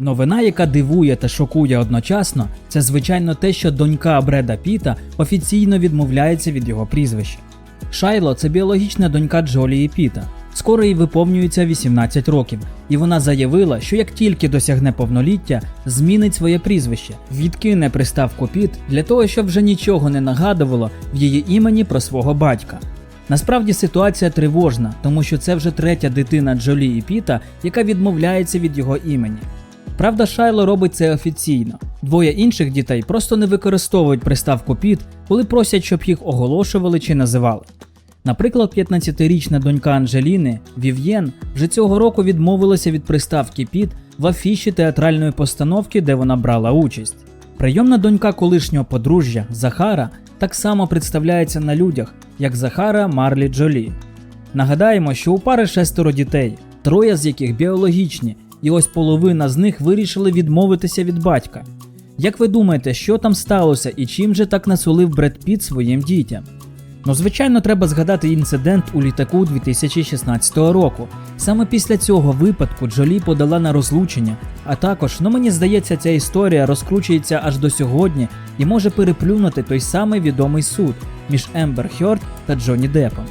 Новина, яка дивує та шокує одночасно, це звичайно те, що донька Бреда Піта офіційно відмовляється від його прізвища. Шайло це біологічна донька Джолії Піта. Скоро їй виповнюється 18 років, і вона заявила, що як тільки досягне повноліття, змінить своє прізвище, відкине приставку Піт для того, щоб вже нічого не нагадувало в її імені про свого батька. Насправді ситуація тривожна, тому що це вже третя дитина Джолі і Піта, яка відмовляється від його імені. Правда, Шайло робить це офіційно. Двоє інших дітей просто не використовують приставку Піт, коли просять, щоб їх оголошували чи називали. Наприклад, 15-річна донька Анджеліни Вів'єн вже цього року відмовилася від приставки Піт в афіші театральної постановки, де вона брала участь. Прийомна донька колишнього подружжя Захара так само представляється на людях, як Захара Марлі Джолі. Нагадаємо, що у пари шестеро дітей, троє з яких біологічні, і ось половина з них вирішили відмовитися від батька. Як ви думаєте, що там сталося і чим же так насолив Бред Піт своїм дітям? Ну, звичайно, треба згадати інцидент у літаку 2016 року. Саме після цього випадку Джолі подала на розлучення, а також, ну мені здається, ця історія розкручується аж до сьогодні і може переплюнути той самий відомий суд між Ембер Хьорд та Джонні Деппом.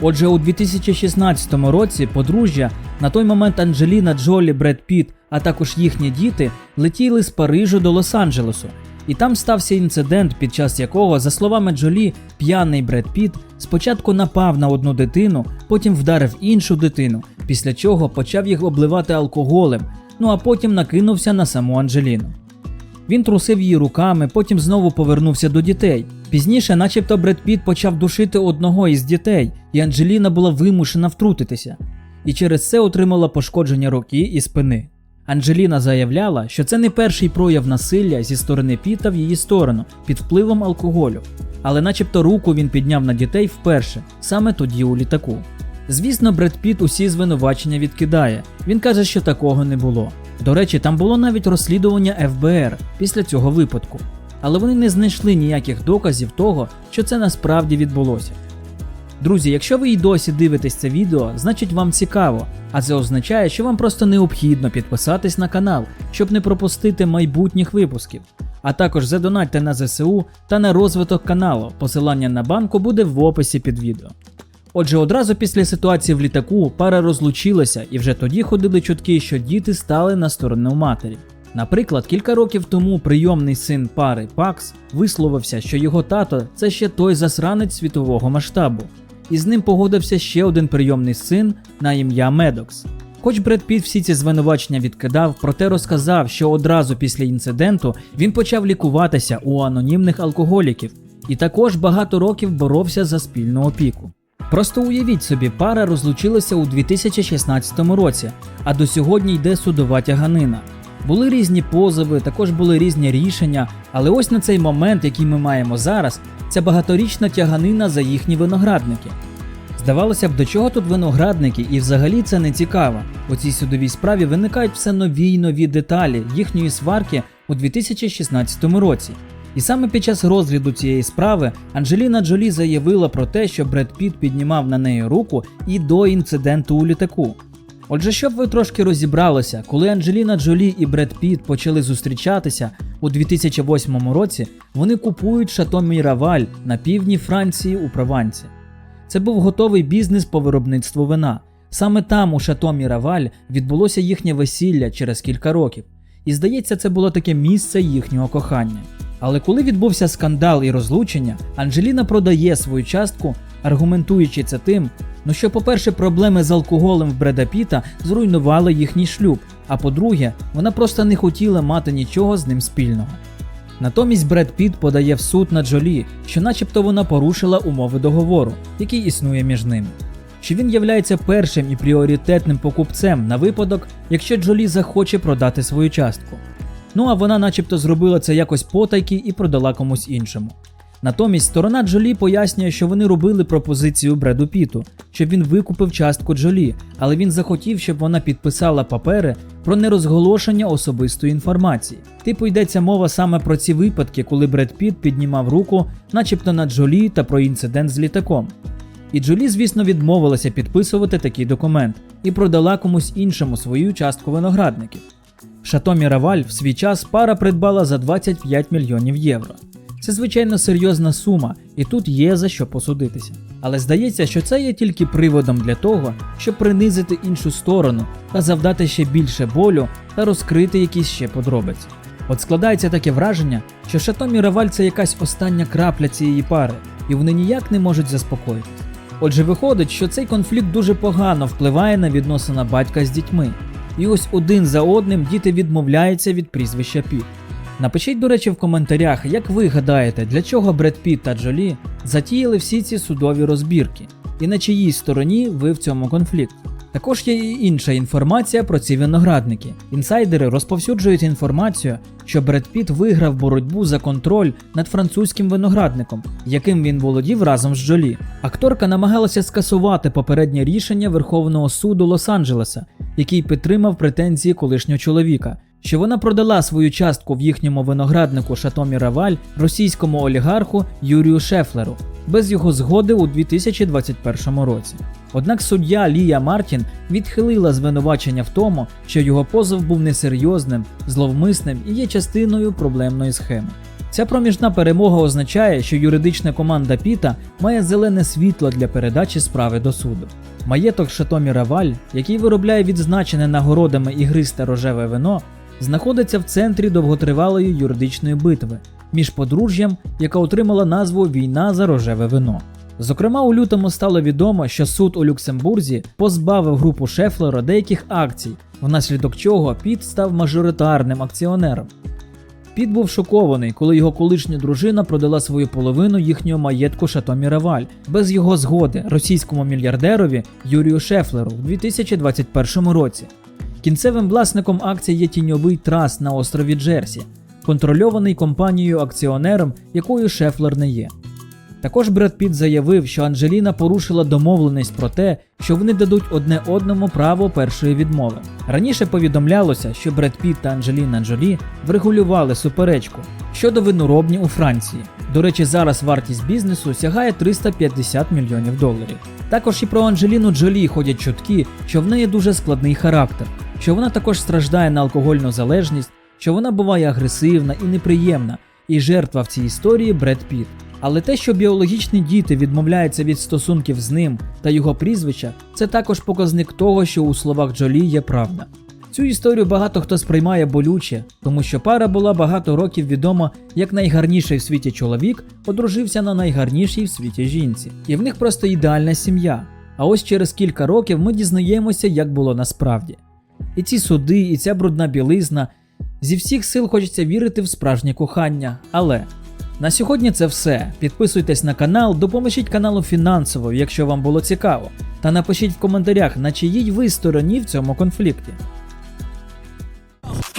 Отже, у 2016 році подружжя, на той момент Анджеліна Джолі, Бред Піт, а також їхні діти летіли з Парижу до Лос-Анджелесу. І там стався інцидент, під час якого, за словами Джолі, п'яний Бред Піт спочатку напав на одну дитину, потім вдарив іншу дитину, після чого почав їх обливати алкоголем, ну а потім накинувся на саму Анджеліну. Він трусив її руками, потім знову повернувся до дітей. Пізніше, начебто, Бред Піт почав душити одного із дітей, і Анджеліна була вимушена втрутитися, і через це отримала пошкодження руки і спини. Анджеліна заявляла, що це не перший прояв насилля зі сторони Піта в її сторону під впливом алкоголю, але начебто руку він підняв на дітей вперше, саме тоді у літаку. Звісно, Бред Піт усі звинувачення відкидає. Він каже, що такого не було. До речі, там було навіть розслідування ФБР після цього випадку. Але вони не знайшли ніяких доказів того, що це насправді відбулося. Друзі, якщо ви й досі дивитесь це відео, значить вам цікаво, а це означає, що вам просто необхідно підписатись на канал, щоб не пропустити майбутніх випусків. А також задонатьте на ЗСУ та на розвиток каналу. Посилання на банку буде в описі під відео. Отже, одразу після ситуації в літаку пара розлучилася, і вже тоді ходили чутки, що діти стали на сторону матері. Наприклад, кілька років тому прийомний син пари Пакс висловився, що його тато це ще той засранець світового масштабу, і з ним погодився ще один прийомний син на ім'я Медокс. Хоч Бред Піт всі ці звинувачення відкидав, проте розказав, що одразу після інциденту він почав лікуватися у анонімних алкоголіків і також багато років боровся за спільну опіку. Просто уявіть собі, пара розлучилася у 2016 році, а до сьогодні йде судова тяганина. Були різні позови, також були різні рішення, але ось на цей момент, який ми маємо зараз, це багаторічна тяганина за їхні виноградники. Здавалося б, до чого тут виноградники, і взагалі це не цікаво. У цій судовій справі виникають все нові й нові деталі їхньої сварки у 2016 році. І саме під час розгляду цієї справи Анджеліна Джолі заявила про те, що Бред Піт піднімав на неї руку і до інциденту у літаку. Отже, щоб ви трошки розібралися, коли Анджеліна Джолі і Бред Піт почали зустрічатися у 2008 році, вони купують шато Міраваль на півдні Франції у Провансі. Це був готовий бізнес по виробництву вина. Саме там, у шато Міраваль, відбулося їхнє весілля через кілька років. І здається, це було таке місце їхнього кохання. Але коли відбувся скандал і розлучення, Анджеліна продає свою частку, аргументуючи це тим, ну що, по-перше, проблеми з алкоголем в Бреда Піта зруйнували їхній шлюб, а по-друге, вона просто не хотіла мати нічого з ним спільного. Натомість Бред Піт подає в суд на Джолі, що начебто вона порушила умови договору, який існує між ними. Що він являється першим і пріоритетним покупцем на випадок, якщо Джолі захоче продати свою частку. Ну а вона начебто зробила це якось потайки і продала комусь іншому. Натомість сторона Джолі пояснює, що вони робили пропозицію Бреду Піту, щоб він викупив частку Джолі, але він захотів, щоб вона підписала папери про нерозголошення особистої інформації. Типу йдеться мова саме про ці випадки, коли Бред Піт піднімав руку, начебто на Джолі та про інцидент з літаком. І Джолі, звісно, відмовилася підписувати такий документ і продала комусь іншому свою частку виноградників. Шато Міраваль в свій час пара придбала за 25 мільйонів євро. Це звичайно серйозна сума, і тут є за що посудитися. Але здається, що це є тільки приводом для того, щоб принизити іншу сторону та завдати ще більше болю та розкрити якісь ще подробиці. От складається таке враження, що Шато Міраваль це якась остання крапля цієї пари, і вони ніяк не можуть заспокоїтися. Отже, виходить, що цей конфлікт дуже погано впливає на відносини батька з дітьми. І ось один за одним діти відмовляються від прізвища Піт. Напишіть, до речі, в коментарях, як ви гадаєте, для чого Бред Піт та Джолі затіяли всі ці судові розбірки, і на чиїй стороні ви в цьому конфлікті. Також є і інша інформація про ці виноградники. Інсайдери розповсюджують інформацію, що Бред Піт виграв боротьбу за контроль над французьким виноградником, яким він володів разом з Джолі. Акторка намагалася скасувати попереднє рішення Верховного суду Лос-Анджелеса, який підтримав претензії колишнього чоловіка, що вона продала свою частку в їхньому винограднику Шато Міраваль російському олігарху Юрію Шефлеру без його згоди у 2021 році. Однак суддя Лія Мартін відхилила звинувачення в тому, що його позов був несерйозним, зловмисним і є частиною проблемної схеми. Ця проміжна перемога означає, що юридична команда Піта має зелене світло для передачі справи до суду. Маєток Шато Міраваль, який виробляє відзначене нагородами ігристе рожеве вино, знаходиться в центрі довготривалої юридичної битви між подружжям, яка отримала назву Війна за рожеве вино. Зокрема, у лютому стало відомо, що суд у Люксембурзі позбавив групу Шефлера деяких акцій, внаслідок чого Піт став мажоритарним акціонером. Піт був шокований, коли його колишня дружина продала свою половину їхнього маєтку Шато Міраваль без його згоди російському мільярдерові Юрію Шефлеру в 2021 році. Кінцевим власником акції є тіньовий траст на острові Джерсі, контрольований компанією акціонером, якою Шефлер не є. Також Бред Піт заявив, що Анджеліна порушила домовленість про те, що вони дадуть одне одному право першої відмови. Раніше повідомлялося, що Бред Піт та Анджеліна Джолі врегулювали суперечку щодо виноробні у Франції. До речі, зараз вартість бізнесу сягає 350 мільйонів доларів. Також і про Анджеліну Джолі ходять чутки, що в неї дуже складний характер, що вона також страждає на алкогольну залежність, що вона буває агресивна і неприємна, і жертва в цій історії Бред Піт. Але те, що біологічні діти відмовляються від стосунків з ним та його прізвища, це також показник того, що у словах Джолі є правда. Цю історію багато хто сприймає болюче, тому що пара була багато років відома як найгарніший в світі чоловік одружився на найгарнішій в світі жінці, і в них просто ідеальна сім'я. А ось через кілька років ми дізнаємося, як було насправді. І ці суди, і ця брудна білизна. Зі всіх сил хочеться вірити в справжнє кохання, але на сьогодні це все. Підписуйтесь на канал, допоможіть каналу фінансово, якщо вам було цікаво. Та напишіть в коментарях, на чиїй ви стороні в цьому конфлікті. Oh,